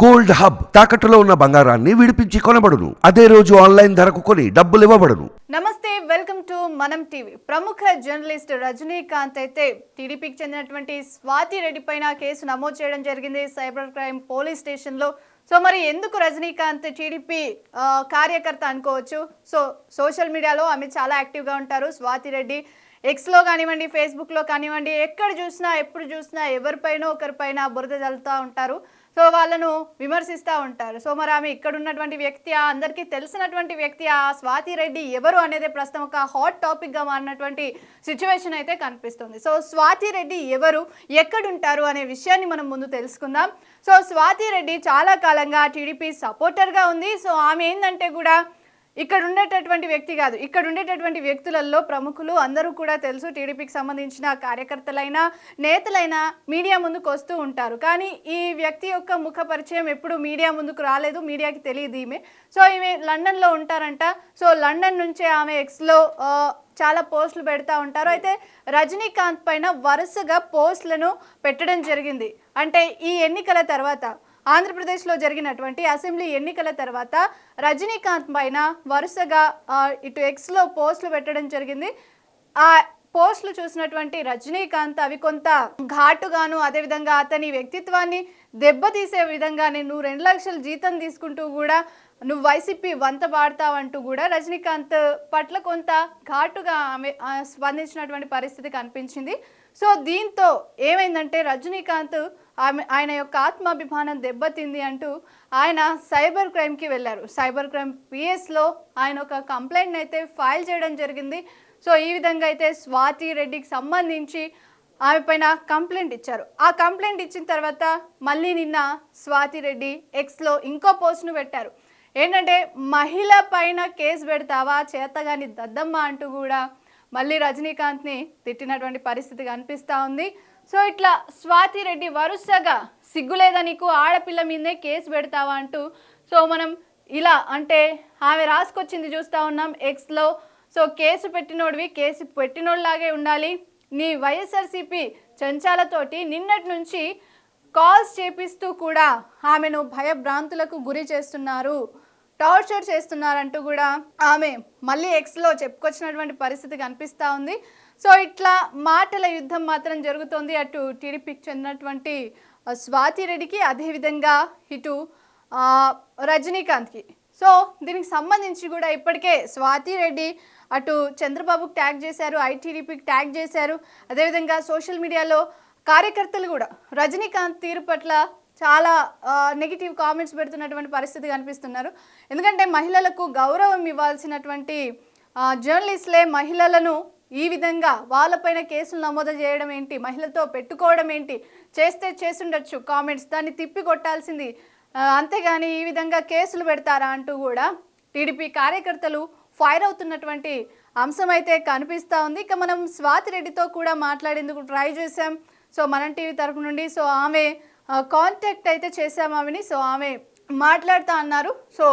Gold hub తాకట్టులో ఉన్న బంగారాన్ని విడిపించి కొనబడును. అదే రోజు ఆన్లైన్ ధరకు కొని డబ్బులు ఇవ్వబడును. నమస్తే వెల్కమ్ టు మనం టీవీ. ప్రముఖ జర్నలిస్ట్ రజనీకాంత్ అయితే టీడీపీకి చెందినటువంటి స్వాతి రెడ్డి పైన కేసు నమోదు చేయడం జరిగింది. సైబర్ క్రైమ్ పోలీస్ స్టేషన్లో. సో మరి ఎందుకు రజనీకాంత్ టీడీపీ కార్యకర్త అనుకోవచ్చు? సో సోషల్ మీడియాలో ఆమె చాలా యాక్టివ్గా ఉంటారు స్వాతి రెడ్డి. ఎక్స్లో కానివ్వండి ఫేస్బుక్లో కానివ్వండి ఎక్కడ చూసినా ఎప్పుడు చూసినా ఎవరిపైన ఒకరిపైన బురద చల్లుతూ ఉంటారు. సో వాళ్ళను విమర్శిస్తూ ఉంటారు. సో మరి ఆమె ఇక్కడ ఉన్నటువంటి వ్యక్తి ఆ అందరికీ తెలిసినటువంటి వ్యక్తి ఆ స్వాతి రెడ్డి ఎవరు అనేది ప్రస్తుతం ఒక హాట్ టాపిక్గా మారినటువంటి సిచ్యువేషన్ అయితే కనిపిస్తుంది. సో స్వాతి రెడ్డి ఎవరు ఎక్కడుంటారు అనే విషయాన్ని మనం ముందు తెలుసుకుందాం. సో స్వాతి రెడ్డి చాలా కాలంగా టీడీపీ సపోర్టర్గా ఉంది. సో ఆమె ఏంటంటే కూడా ఇక్కడ ఉండేటటువంటి వ్యక్తి కాదు. ఇక్కడ ఉండేటటువంటి వ్యక్తులలో ప్రముఖులు అందరూ కూడా తెలుసు. టీడీపీకి సంబంధించిన కార్యకర్తలైనా నేతలైనా మీడియా ముందుకు వస్తూ ఉంటారు. కానీ ఈ వ్యక్తి యొక్క ముఖ పరిచయం ఎప్పుడు మీడియా ముందుకు రాలేదు. మీడియాకి తెలియదు ఈమె. సో ఈమె లండన్లో ఉంటారంట. సో లండన్ నుంచే ఆమె ఎక్స్లో చాలా పోస్టులు పెడతా ఉంటారు. అయితే రజనీకాంత్ పైన వరుసగా పోస్టులను పెట్టడం జరిగింది. అంటే ఈ ఎన్నికల తర్వాత ఆంధ్రప్రదేశ్లో జరిగినటువంటి అసెంబ్లీ ఎన్నికల తర్వాత రజనీకాంత్ పైన వరుసగా ఇటు ఎక్స్లో పోస్టులు పెట్టడం జరిగింది. ఆ పోస్టులు చూసినటువంటి రజనీకాంత్ అవి కొంత ఘాటుగాను అదేవిధంగా అతని వ్యక్తిత్వాన్ని దెబ్బతీసే విధంగానే నువ్వు రెండు లక్షల జీతం తీసుకుంటూ కూడా నువ్వు వైసీపీ వంత పాడతావంటూ కూడా రజనీకాంత్ పట్ల కొంత ఘాటుగా ఆమె స్పందించినటువంటి పరిస్థితి కనిపించింది. సో దీంతో ఏమైందంటే రజనీకాంత్ ఆమె ఆయన యొక్క ఆత్మాభిమానం దెబ్బతింది అంటూ ఆయన సైబర్ క్రైమ్కి వెళ్ళారు. సైబర్ క్రైమ్ పిఎస్లో ఆయన ఒక కంప్లైంట్ అయితే ఫైల్ చేయడం జరిగింది. సో ఈ విధంగా అయితే స్వాతి రెడ్డికి సంబంధించి ఆమె పైన కంప్లైంట్ ఇచ్చారు. ఆ కంప్లైంట్ ఇచ్చిన తర్వాత మళ్ళీ నిన్న స్వాతి రెడ్డి ఎక్స్లో ఇంకో పోస్ట్ను పెట్టారు. ఏంటంటే మహిళ పైన కేసు పెడతావా? చేతగాని దద్దమ్మ అంటూ కూడా మళ్ళీ రజనీకాంత్ని తిట్టినటువంటి పరిస్థితి కనిపిస్తూ ఉంది. సో ఇట్లా స్వాతి రెడ్డి వరుసగా సిగ్గులేదా నీకు? ఆడపిల్ల మీదే కేసు పెడతావా అంటూ. సో మనం ఇలా అంటే ఆమె రాసుకొచ్చింది చూస్తూ ఉన్నాం ఎక్స్లో. సో కేసు పెట్టినోడివి కేసు పెట్టినోళ్ళలాగే ఉండాలి. నీ వైఎస్ఆర్సీపీ చెంచాలతోటి నిన్నటి నుంచి కాల్స్ చేపిస్తూ కూడా ఆమెను భయభ్రాంతులకు గురి చేస్తున్నారు. టార్చర్ చేస్తున్నారంటూ కూడా ఆమె మళ్ళీ ఎక్స్లో చెప్పుకొచ్చినటువంటి పరిస్థితి కనిపిస్తూ ఉంది. సో ఇట్లా మాటల యుద్ధం మాత్రం జరుగుతోంది. అటు టీడీపీకి చెందినటువంటి స్వాతి రెడ్డికి అదేవిధంగా ఇటు రజనీకాంత్కి. సో దీనికి సంబంధించి కూడా ఇప్పటికే స్వాతి రెడ్డి అటు చంద్రబాబుకి ట్యాగ్ చేశారు ఐటీడీపీకి ట్యాగ్ చేశారు. అదేవిధంగా సోషల్ మీడియాలో కార్యకర్తలు కూడా రజనీకాంత్ తీరు పట్ల చాలా నెగిటివ్ కామెంట్స్ పెడుతున్నటువంటి పరిస్థితి కనిపిస్తున్నారు. ఎందుకంటే మహిళలకు గౌరవం ఇవ్వాల్సినటువంటి జర్నలిస్ట్లే మహిళలను ఈ విధంగా వాళ్ళపైన కేసులు నమోదు చేయడం ఏంటి మహిళతో పెట్టుకోవడం ఏంటి చేస్తే చేసుండొచ్చు కామెంట్స్ దాన్ని తిప్పి కొట్టాల్సింది అంతేగాని ఈ విధంగా కేసులు పెడతారా అంటూ కూడా టీడీపీ కార్యకర్తలు ఫైర్ అవుతున్నటువంటి అంశం అయితే కనిపిస్తూ ఉంది. ఇక మనం స్వాతి రెడ్డితో కూడా మాట్లాడేందుకు ట్రై చేశాం. సో మనం టీవీ తరఫు నుండి సో ఆమె కాంటాక్ట్ అయితే చేశాము ఆమెని సో ఆమె మాట్లాడుతా అన్నారు. సో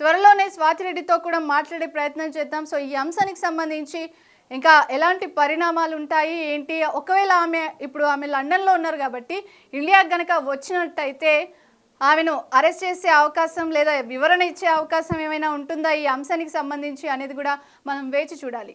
త్వరలోనే స్వాతిరెడ్డితో కూడా మాట్లాడే ప్రయత్నం చేద్దాం. సో ఈ అంశానికి సంబంధించి ఇంకా ఎలాంటి పరిణామాలు ఉంటాయి ఏంటి? ఒకవేళ ఆమె ఇప్పుడు ఆమె లండన్లో ఉన్నారు కాబట్టి ఇండియాకి గనక వచ్చినట్టయితే ఆమెను అరెస్ట్ చేసే అవకాశం లేదా వివరణ ఇచ్చే అవకాశం ఏమైనా ఉంటుందా? ఈ అంశానికి సంబంధించి అనేది కూడా మనం వేచి చూడాలి.